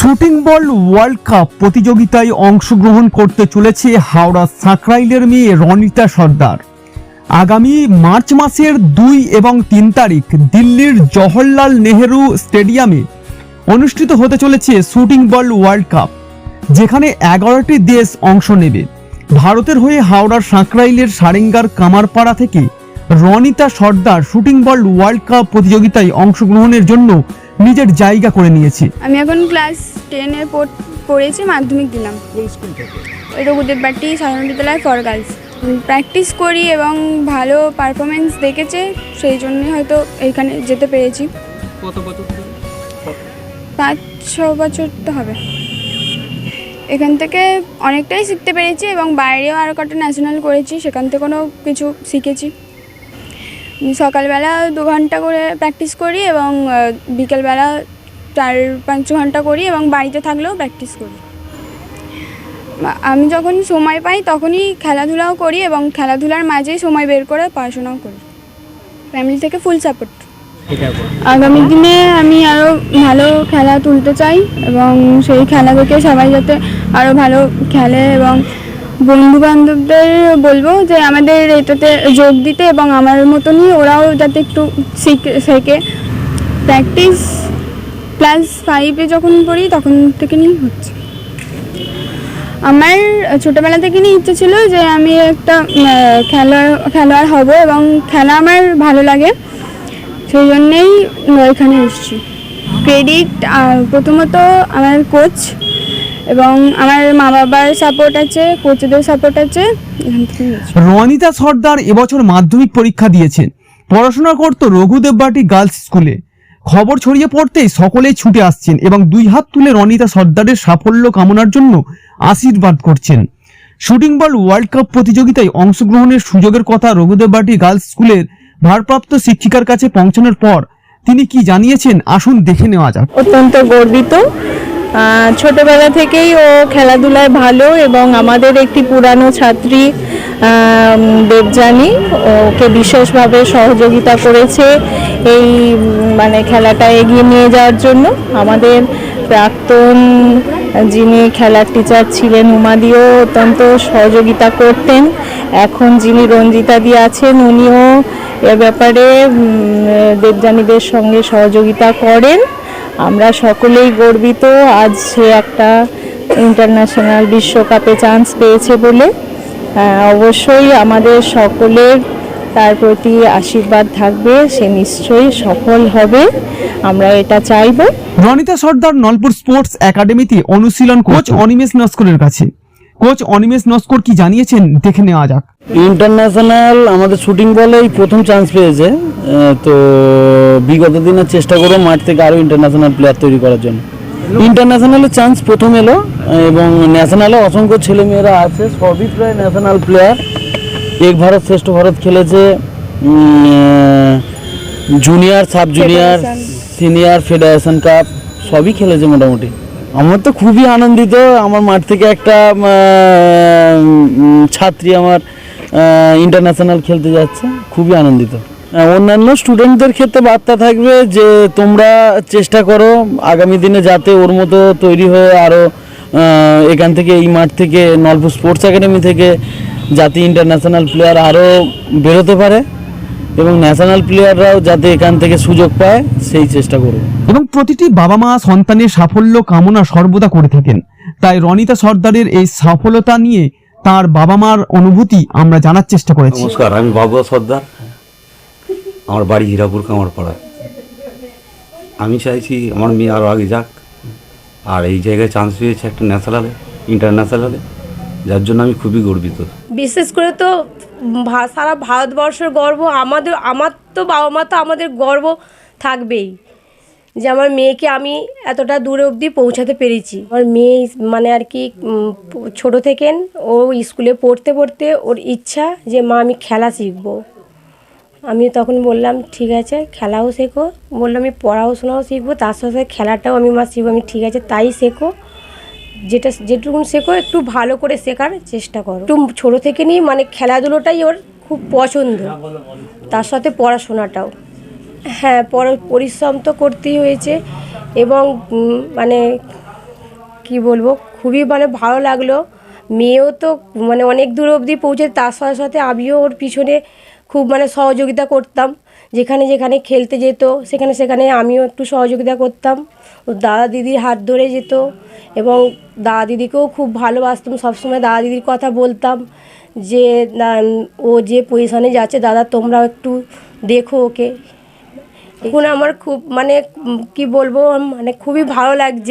Shooting ball world cup প্রতিযোগিতায় অংশগ্রহণ করতে চলেছে হাওড়া সাঁকরাইলের মেয়ে রনিতা সর্দার। আগামী মার্চ মাসের দুই এবং তিন তারিখ দিল্লির জওহরলাল নেহেরু স্টেডিয়ামে অনুষ্ঠিত হতে চলেছে শুটিং বল ওয়ার্ল্ড কাপ, যেখানে এগারোটি দেশ অংশ নেবে। ভারতের হয়ে হাওড়ার সাঁকরাইলের সারেঙ্গার কামারপাড়া থেকে Ronita Sardar shooting ball world cup প্রতিযোগিতায় অংশগ্রহণের জন্য নিজের জায়গা করে নিয়েছে। আমি এখন ক্লাস টেনে পড়েছি মাধ্যমিক দিলাম। ওই রঘুদেববাটি সাধারণ বিদ্যালয় ফর গার্লস প্র্যাকটিস করি এবং ভালো পারফরমেন্স দেখেছে সেই জন্যই হয়তো এইখানে যেতে পেরেছি। কত বছর পাঁচ ছ বছর তো হবে। এখান থেকে অনেকটাই শিখতে পেরেছি এবং বাইরেও আরও কটা ন্যাশনাল করেছি সেখান থেকে কোনো কিছু শিখেছি। সকালবেলা দু ঘণ্টা করে প্র্যাকটিস করি এবং বিকেলবেলা চার পাঁচ ঘণ্টা করি এবং বাড়িতে থাকলেও প্র্যাকটিস করি। আমি যখন সময় পাই তখনই খেলাধুলাও করি এবং খেলাধুলার মাঝেই সময় বের করে পড়াশোনাও করি। ফ্যামিলি থেকে ফুল সাপোর্ট আগামী দিনে আমি আরও ভালো খেলা তুলতে চাই এবং সেই খেলা থেকে সবাই যাতে আরও ভালো খেলে এবং বন্ধু বান্ধবদের বলব যে আমাদের এটাতে যোগ দিতে এবং আমার মতনই ওরাও যাতে একটু শিখে, শেখে। প্র্যাকটিস ক্লাস ফাইভে যখন পড়ি, তখন থেকে নিয়ে হচ্ছে। আমার ছোটোবেলা থেকে নিয়ে ইচ্ছে ছিল যে আমি একটা খেলোয়াড় খেলোয়াড় হব এবং খেলা আমার ভালো লাগে। সেই জন্যেই এখানে এসেছি। ক্রেডিট প্রথমত আমার কোচ এবং আমার মা বাবার সাপোর্ট আছে কোচদের সাপোর্ট আছে রনিতা সর্দার এবছর মাধ্যমিক পরীক্ষা দিয়েছেন। পড়াশোনা করত রঘুদেববাটি গার্লস স্কুলে খবর ছড়িয়ে পড়তেই সকলেই ছুটে আসছেন এবং দুই হাত তুলে রনিতা সর্দারের সাফল্য কামনার জন্য আশীর্বাদ করছেন। শুটিং বল ওয়ার্ল্ড কাপ প্রতিযোগিতায় অংশগ্রহণের সুযোগের কথা রঘুদেববাটি গার্লস স্কুলের ভারপ্রাপ্ত শিক্ষিকার কাছে পৌঁছানোর পর তিনি কি জানিয়েছেন আসুন দেখে নেওয়া যাক। অত্যন্ত গর্বিত। ছোটবেলা থেকেই ও খেলাধুলায় ভালো এবং আমাদের একটি পুরানো ছাত্রী দেবযানী, ওকে বিশেষভাবে সহযোগিতা করেছে এই মানে খেলাটা এগিয়ে নিয়ে যাওয়ার জন্য। আমাদের প্রাক্তন যিনি খেলার টিচার ছিলেন, উমাদিও অত্যন্ত সহযোগিতা করতেন। এখন যিনি রঞ্জিতা দি আছেন, উনিও এ ব্যাপারে দেবযানীদের সঙ্গে সহযোগিতা করেন। আমরা সকলেই গর্বিত, আজ সে একটা ইন্টারন্যাশনাল বিশ্বকাপে চান্স পেয়েছে বলে। অবশ্যই আমাদের সকলের তার প্রতি আশীর্বাদ থাকবে সে নিশ্চয়ই সফল হবে। আমরা এটা চাইব। রনিতা সর্দার নলপুর স্পোর্টস একাডেমিতে অনুশীলন কোচ অনিমেষ নস্করের কাছে। কোচ অনিমেষ নস্কর কি জানিয়েছেন? দেখে নেওয়া যাক। ইন্টারন্যাশনাল আমাদের শুটিং বলেই প্রথম চান্স পেয়েছে। আহ, তো বিগত দিনের চেষ্টা করব মাঠ থেকে আরও ইন্টারন্যাশনাল প্লেয়ার তৈরি করার জন্য। ইন্টারন্যাশনালের চান্স প্রথম এলো। এবং ন্যাশনালে অসংখ্য ছেলেমেয়েরা আছে সবই প্রায় ন্যাশনাল প্লেয়ার এক ভারত শ্রেষ্ঠ ভারত খেলেছে junior sub junior senior federation cup সবই খেলেছে মোটামুটি। আমার তো খুবই আনন্দিত আমার মাঠ থেকে একটা ছাত্রী আমার ইন্টারন্যাশনাল খেলতে যাচ্ছে খুবই আনন্দিত। অন্যান্য স্টুডেন্টদের ক্ষেত্রে বার্তা থাকবে যে তোমরা চেষ্টা করো আগামী দিনে যাতে ওর মতো তৈরি হয়ে আরও এখান থেকে এই মাঠ থেকে নলপুর স্পোর্টস একাডেমি থেকে যাতে ইন্টারন্যাশনাল প্লেয়ার আরও বেরোতে পারে এবং ন্যাশনাল প্লেয়াররাও যাতে এখান থেকে সুযোগ পায় সেই চেষ্টা করব। এবং প্রতিটি বাবা মা সন্তানের সাফল্য কামনা সর্বদা করে থাকেন। তাই রনিতা সর্দারের এই সফলতা নিয়ে তার বাবা মার অনুভূতি আমরা জানার চেষ্টা করেছি। নমস্কার আমি বাবুয়া সর্দার। আমার বাড়ি হীরাপুর কামারপাড়া আমি চাইছি আমার মেয়ে আরও আগে যাক। আর এই জায়গায় চান্স পেয়েছে একটা ন্যাশনালে ইন্টারন্যাশনালে যার জন্য আমি খুবই গর্বিত। বিশেষ করে তো সারা ভারতবর্ষের গর্ব, আমাদের, আমার তো বাবা মা তো আমাদের গর্ব থাকবেই যে আমার মেয়েকে আমি এতটা দূরে অবধি পৌঁছাতে পেরেছি। আমার মেয়ে মানে আর কি ছোট থেকেন ও স্কুলে পড়তে পড়তে ওর ইচ্ছা যে, মা, আমি খেলা শিখব। আমি তখন বললাম, ঠিক আছে, খেলাও শেখো। বললাম, আমি পড়াশোনাও শিখব, তার সাথে খেলাটাও আমি মা শিখব। আমি, ঠিক আছে, তাই শেখো। যেটা যেটুকু শেখো, একটু ভালো করে শেখার চেষ্টা করো। একটু ছোটো থেকে নিয়ে মানে খেলাধুলোটাই ওর খুব পছন্দ। তার সাথে পড়াশোনাটাও। হ্যাঁ পর, পরিশ্রম তো করতেই হয়েছে এবং মানে কি বলব, খুবই মানে ভালো লাগল। মেয়েও তো মানে অনেক দূর অবধি পৌঁছে, তার সাথে সাথে আমিও ওর পিছনে খুব মানে সহযোগিতা করতাম। যেখানে যেখানে খেলতে যেত, সেখানে সেখানে আমিও একটু সহযোগিতা করতাম। দাদা দিদির হাত ধরে যেত এবং দাদা দিদিকেও খুব ভালোবাসতাম। সবসময় দাদা দিদির কথা বলতাম যে ও যে পজিশনে যাচ্ছে, দাদা তোমরাও একটু দেখো ওকে। এখন আমার খুব মানে কি বলব মানে খুবই ভালো লাগছে।